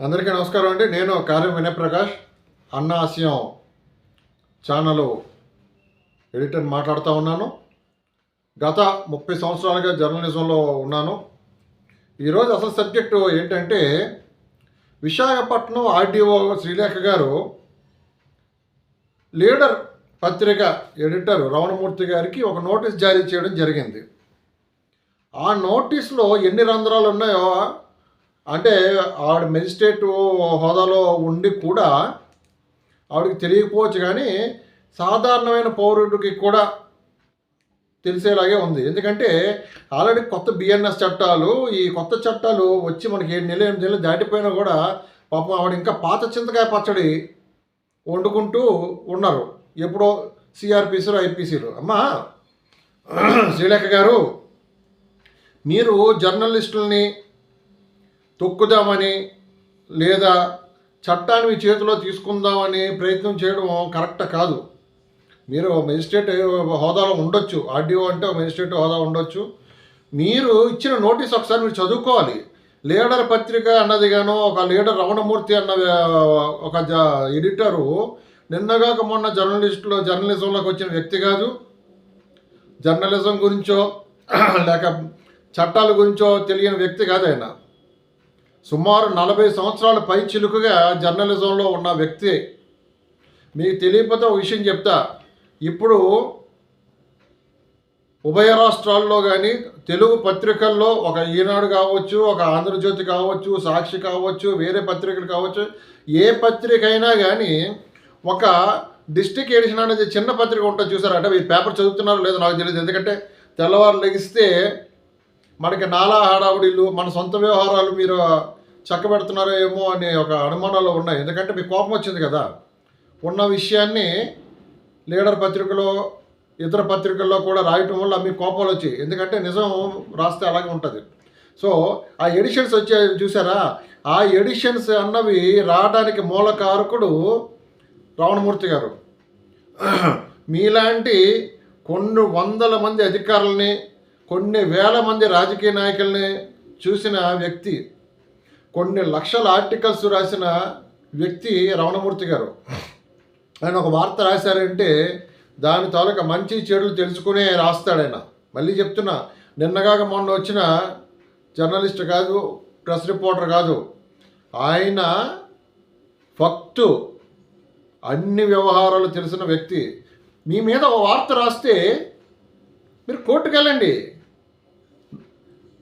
అందరికీ నమస్కారం అండి. నేను కార్యం వినయప్రకాష్ అన్నాశయం ఛానల్ ఎడిటర్ మాట్లాడుతూ ఉన్నాను. గత ముప్పై సంవత్సరాలుగా జర్నలిజంలో ఉన్నాను. ఈరోజు అసలు సబ్జెక్టు ఏంటంటే విశాఖపట్నం ఆర్డీఓ శ్రీలేఖ గారు లీడర్ పత్రిక ఎడిటర్ రమణమూర్తి గారికి ఒక నోటీస్ జారీ చేయడం జరిగింది. ఆ నోటీస్లో ఎన్ని రంధ్రాలు ఉన్నాయో అంటే ఆవిడ మెజిస్ట్రేట్ హోదాలో ఉండి కూడా ఆవిడకి తెలియకపోవచ్చు కానీ సాధారణమైన పౌరుడికి కూడా తెలిసేలాగే ఉంది. ఎందుకంటే ఆల్రెడీ కొత్త బిఎన్ఎస్ చట్టాలు ఈ కొత్త చట్టాలు వచ్చి మనకి ఏడు నెలలు ఎనిమిది నెలలు దాటిపోయినా కూడా పాపం ఆవిడ ఇంకా పాత చింతకాయ పచ్చడి వండుకుంటూ ఉన్నారు. ఎప్పుడో సిఆర్పిసీలు ఐపీసీలు అమ్మా! శ్రీలేఖ గారు మీరు జర్నలిస్టులని తొక్కుదామని లేదా చట్టాన్ని మీ చేతిలో తీసుకుందామని ప్రయత్నం చేయడం కరెక్ట్ కాదు. మీరు మెజిస్ట్రేట్ హోదాలో ఉండొచ్చు. ఆర్డీఓ అంటే మెజిస్ట్రేట్ హోదా ఉండొచ్చు. మీరు ఇచ్చిన నోటీస్ ఒకసారి మీరు చదువుకోవాలి. లీడర్ పత్రిక అన్నది గాను ఒక లీడర్ రమణమూర్తి అన్న ఒక జ ఎడిటరు నిన్నగాక మొన్న జర్నలిస్టులో జర్నలిజంలోకి వచ్చిన వ్యక్తి కాదు. జర్నలిజం గురించో లేక చట్టాల గురించో తెలియని వ్యక్తి కాదు ఆయన. సుమారు నలభై సంవత్సరాల పై చిలుకుగా జర్నలిజంలో ఉన్న వ్యక్తి. మీకు తెలియకపోతే ఒక విషయం చెప్తా. ఇప్పుడు ఉభయ రాష్ట్రాల్లో కానీ తెలుగు పత్రికల్లో ఒక ఈనాడు కావచ్చు ఒక ఆంధ్రజ్యోతి కావచ్చు సాక్షి కావచ్చు వేరే పత్రికలు కావచ్చు ఏ పత్రిక అయినా కానీ ఒక డిస్టిక్ ఎడిషన్ అనేది చిన్న పత్రిక ఉంటుంది చూసారా? అంటే మీరు పేపర్ చదువుతున్నారో లేదో నాకు తెలియదు ఎందుకంటే తెల్లవారు లెగిస్తే మనకి నాలా హడావుడిలు మన సొంత వ్యవహారాలు మీరు చక్కబెడుతున్నారో ఏమో అనే ఒక అనుమానాలు ఉన్నాయి. ఎందుకంటే మీకు కోపం వచ్చింది కదా. ఉన్న విషయాన్ని లీడర్ పత్రికలో ఇతర పత్రికల్లో కూడా రాయటం వల్ల మీకు కోపాలు వచ్చాయి. ఎందుకంటే నిజం రాస్తే అలాగే ఉంటుంది. సో ఆ ఎడిషన్స్ వచ్చే చూసారా? ఆ ఎడిషన్స్ అన్నవి రావడానికి మూల కారకుడు రావణమూర్తి గారు. మీలాంటి కొన్ని వందల మంది అధికారులని కొన్ని వేల మంది రాజకీయ నాయకుల్ని చూసిన వ్యక్తి కొన్ని లక్షల ఆర్టికల్స్ రాసిన వ్యక్తి రమణమూర్తి గారు. ఆయన ఒక వార్త రాశారంటే దాని తాలూకా మంచి చెడులు తెలుసుకునే రాస్తాడు ఆయన. మళ్ళీ చెప్తున్నా నిన్నగాక మొన్న వచ్చిన జర్నలిస్ట్ కాదు ప్రెస్ రిపోర్టర్ కాదు ఆయన ఫక్తు అన్ని వ్యవహారాలు తెలిసిన వ్యక్తి. మీ మీద ఒక వార్త రాస్తే మీరు కోర్టుకు వెళ్ళండి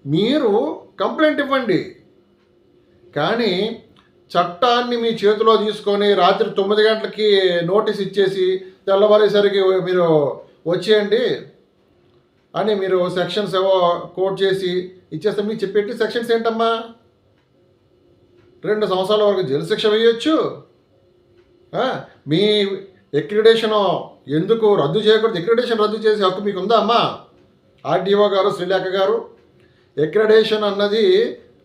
మీరు కంప్లైంట్ ఇవ్వండి. కానీ చట్టాన్ని మీ చేతిలో తీసుకొని రాత్రి తొమ్మిది గంటలకి నోటీస్ ఇచ్చేసి తెల్లవారేసరికి మీరు వచ్చేయండి అని మీరు సెక్షన్స్ ఏవో కోట్ చేసి ఇచ్చేస్తే మీకు చెప్పేటి సెక్షన్స్ ఏంటమ్మా? రెండు సంవత్సరాల వరకు జైలు శిక్ష వేయొచ్చు. మీ ఎక్రిడేషను ఎందుకు రద్దు చేయకూడదు? ఎక్రిడేషన్ రద్దు చేసే హక్కు మీకు ఉందా అమ్మా? ఆర్డీఓ గారు శ్రీలేఖ గారు ఎక్రిడేషన్ అన్నది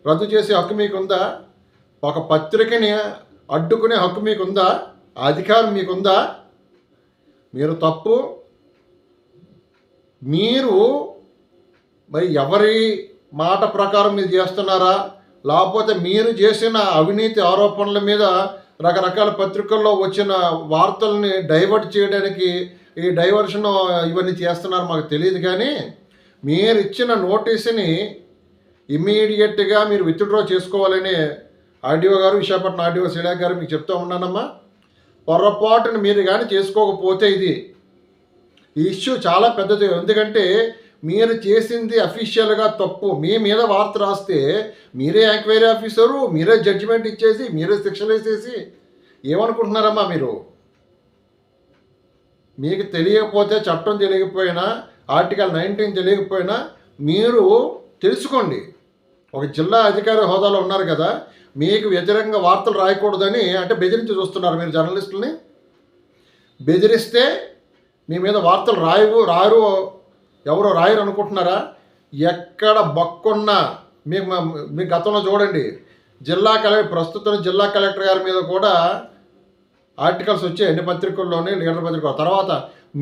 రద్దు చేసే హక్కు మీకుందా? ఒక పత్రికని అడ్డుకునే హక్కు మీకుందా? ఆ అధికారం మీకుందా? మీరు తప్పు. మీరు మరి ఎవరి మాట ప్రకారం మీరు చేస్తున్నారా? లేకపోతే మీరు చేసిన అవినీతి ఆరోపణల మీద రకరకాల పత్రికల్లో వచ్చిన వార్తల్ని డైవర్ట్ చేయడానికి ఈ డైవర్షన్ ఇవన్నీ చేస్తున్నారు మాకు తెలియదు కానీ మీరు ఇచ్చిన నోటీసుని ఇమ్మీడియట్గా మీరు విత్డ్రా చేసుకోవాలని ఆర్డీఓ గారు విశాఖపట్నం ఆర్డీఓ శ్రీలేఖ గారు మీకు చెప్తూ ఉన్నానమ్మా. పొరపాటును మీరు కానీ చేసుకోకపోతే ఇది ఈ ఇష్యూ చాలా పెద్దది. ఎందుకంటే మీరు చేసింది అఫీషియల్గా తప్పు. మీ మీద వార్త రాస్తే మీరే ఎంక్వైరీ ఆఫీసరు మీరే జడ్జిమెంట్ ఇచ్చేసి మీరే శిక్షలు వేసేసి ఏమనుకుంటున్నారమ్మా మీరు? మీకు తెలియకపోతే చట్టం తెలియకపోయినా ఆర్టికల్ నైన్టీన్ తెలియకపోయినా మీరు తెలుసుకోండి. ఒక జిల్లా అధికారి హోదాలో ఉన్నారు కదా మీకు వ్యతిరేకంగా వార్తలు రాయకూడదని అంటే బెదిరించి చూస్తున్నారు మీరు జర్నలిస్టులని. బెదిరిస్తే మీ మీద వార్తలు రాయవు రారు ఎవరో రాయరు అనుకుంటున్నారా? ఎక్కడ బక్కున్నా మీకు మీ గతంలో చూడండి జిల్లా కలెక్టర్ ప్రస్తుతం జిల్లా కలెక్టర్ గారి మీద కూడా ఆర్టికల్స్ వచ్చాయి అన్ని పత్రికల్లోనే లీడర్ పత్రిక తర్వాత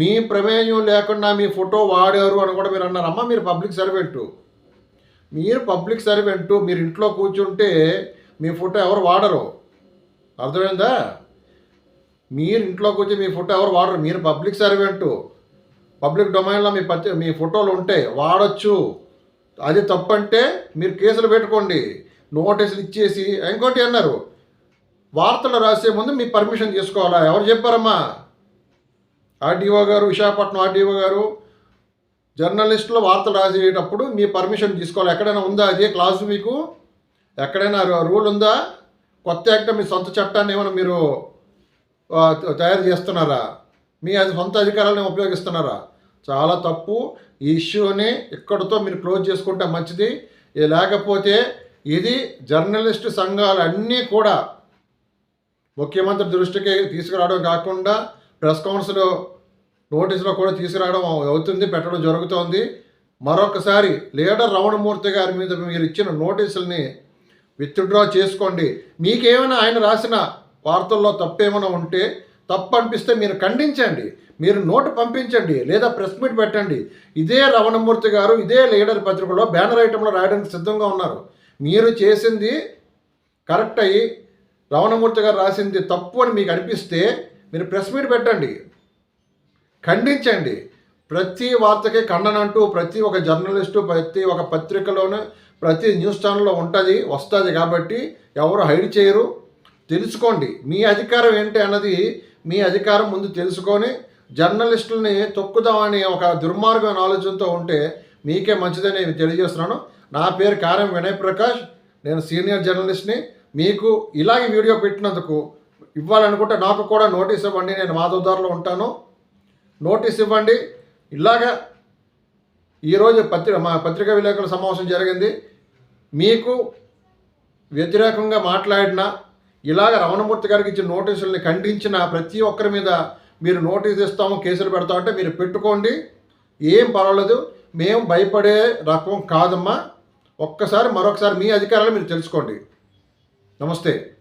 మీ ప్రమేయం లేకుండా మీ ఫోటో వాడారు అని కూడా మీరు అన్నారమ్మా మీరు పబ్లిక్ సర్వెంటు. మీరు పబ్లిక్ సర్వెంటు మీరు ఇంట్లో కూర్చుంటే మీ ఫోటో ఎవరు వాడరు? అర్థమైందా? మీరు ఇంట్లో కూర్చొని మీ ఫోటో ఎవరు వాడరు? మీరు పబ్లిక్ సర్వెంటు పబ్లిక్ డొమైన్లో మీ పచ్చ మీ ఫోటోలు ఉంటాయి వాడచ్చు. అది తప్పంటే మీరు కేసులు పెట్టుకోండి. నోటీసులు ఇచ్చేసి ఇంకోటి అన్నారు. వార్తలు రాసే ముందు మీ పర్మిషన్ తీసుకోవాలా? ఎవరు చెప్పారమ్మా? ఆర్డీఓ గారు విశాఖపట్నం ఆర్డీఓ గారు జర్నలిస్టులు వార్తలు రాసేటప్పుడు మీ పర్మిషన్ తీసుకోవాలి. ఎక్కడైనా ఉందా అదే? క్లాస్ మీకు? ఎక్కడైనా రూల్ ఉందా? కొత్త యాక్ట్ మీ సొంత చట్టాన్ని ఏమైనా మీరు తయారు చేస్తున్నారా? మీ అది సొంత అధికారాలను ఉపయోగిస్తున్నారా? చాలా తప్పు. ఈ ఇష్యూని ఇక్కడితో మీరు క్లోజ్ చేసుకుంటే మంచిది. లేకపోతే ఇది జర్నలిస్టు సంఘాలు అన్నీ కూడా ముఖ్యమంత్రి దృష్టికి తీసుకురావడం కాకుండా ప్రెస్ కౌన్సిల్ నోటీసులో కూడా తీసుకురావడం అవుతుంది పెట్టడం జరుగుతోంది. మరొకసారి లీడర్ రమణమూర్తి గారి మీద మీరు ఇచ్చిన నోటీసుల్ని విత్డ్రా చేసుకోండి. మీకేమైనా ఆయన రాసిన వార్తల్లో తప్పేమైనా ఉంటే తప్పు అనిపిస్తే మీరు ఖండించండి. మీరు నోటు పంపించండి లేదా ప్రెస్ మీట్ పెట్టండి. ఇదే రమణమూర్తి గారు ఇదే లీడర్ పత్రికలో బ్యానర్ ఐటెంలో రాయడానికి సిద్ధంగా ఉన్నారు. మీరు చేసింది కరెక్ట్ అయ్యి రమణమూర్తి గారు రాసింది తప్పు అని మీకు అనిపిస్తే మీరు ప్రెస్ మీట్ పెట్టండి. ఖండించండి. ప్రతి వార్తకి ఖండన అంటూ ప్రతి ఒక జర్నలిస్టు ప్రతి ఒక పత్రికలోనూ ప్రతి న్యూస్ ఛానల్లో ఉంటుంది వస్తుంది కాబట్టి ఎవరు హైడ్ చేయరు. తెలుసుకోండి. మీ అధికారం ఏంటి అన్నది మీ అధికారం ముందు తెలుసుకొని జర్నలిస్టులని తొక్కుదామని ఒక దుర్మార్గమైన ఆలోచనతో ఉంటే మీకే మంచిదని నేను తెలియజేస్తున్నాను. నా పేరు కారం వినయ్ ప్రకాష్ నేను సీనియర్ జర్నలిస్ట్ని. మీకు ఇలాగే వీడియో పెట్టినందుకు ఇవ్వాలనుకుంటే నాకు కూడా నోటీస్ ఇవ్వండి. నేను మాధవదారులో ఉంటాను. నోటీస్ ఇవ్వండి. ఇలాగా ఈరోజు పత్రిక మా పత్రికా విలేకరుల సమావేశం జరిగింది. మీకు వ్యతిరేకంగా మాట్లాడిన ఇలాగ రమణమూర్తి గారికి ఇచ్చిన నోటీసుల్ని ఖండించిన ప్రతి ఒక్కరి మీద మీరు నోటీస్ ఇస్తాము కేసులు పెడతామంటే మీరు పెట్టుకోండి. ఏం పర్వాలేదు. మేము భయపడే రకం కాదమ్మా. ఒక్కసారి మరొకసారి మీ అధికారాలు మీరు తెలుసుకోండి. నమస్తే.